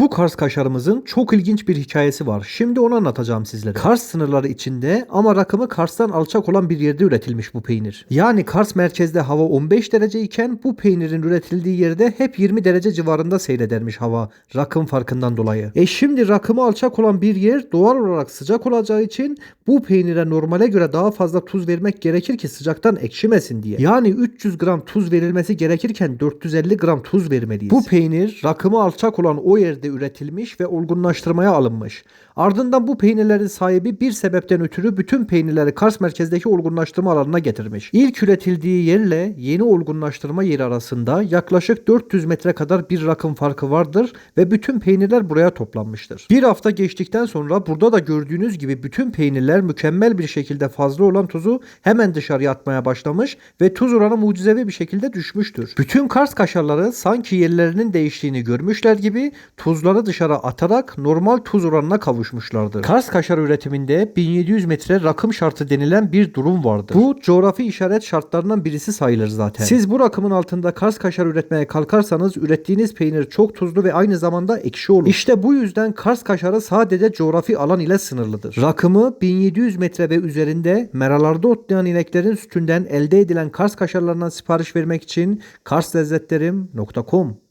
Bu Kars kaşarımızın çok ilginç bir hikayesi var. Şimdi onu anlatacağım sizlere. Kars sınırları içinde ama rakımı Kars'tan alçak olan bir yerde üretilmiş bu peynir. Yani Kars merkezde hava 15 derece iken bu peynirin üretildiği yerde hep 20 derece civarında seyredermiş hava rakım farkından dolayı. E şimdi rakımı alçak olan bir yer doğal olarak sıcak olacağı için bu peynire normale göre daha fazla tuz vermek gerekir ki sıcaktan ekşimesin diye. Yani 300 gram tuz verilmesi gerekirken 450 gram tuz vermeliyiz. Bu peynir rakımı alçak olan o yerde üretilmiş ve olgunlaştırmaya alınmış. Ardından bu peynirlerin sahibi bir sebepten ötürü bütün peynirleri Kars merkezdeki olgunlaştırma alanına getirmiş. İlk üretildiği yerle yeni olgunlaştırma yeri arasında yaklaşık 400 metre kadar bir rakım farkı vardır ve bütün peynirler buraya toplanmıştır. Bir hafta geçtikten sonra burada da gördüğünüz gibi bütün peynirler mükemmel bir şekilde fazla olan tuzu hemen dışarıya atmaya başlamış ve tuz oranı mucizevi bir şekilde düşmüştür. Bütün Kars kaşarları sanki yerlerinin değiştiğini görmüşler gibi tuzları dışarı atarak normal tuz oranına kavuşmuşlardır. Kars kaşar üretiminde 1700 metre rakım şartı denilen bir durum vardır. Bu coğrafi işaret şartlarından birisi sayılır zaten. Siz bu rakımın altında Kars kaşar üretmeye kalkarsanız ürettiğiniz peynir çok tuzlu ve aynı zamanda ekşi olur. İşte bu yüzden Kars kaşarı sadece coğrafi alan ile sınırlıdır. Rakımı 1700 metre ve üzerinde meralarda otlayan ineklerin sütünden elde edilen Kars kaşarlarından sipariş vermek için karslezzetlerim.com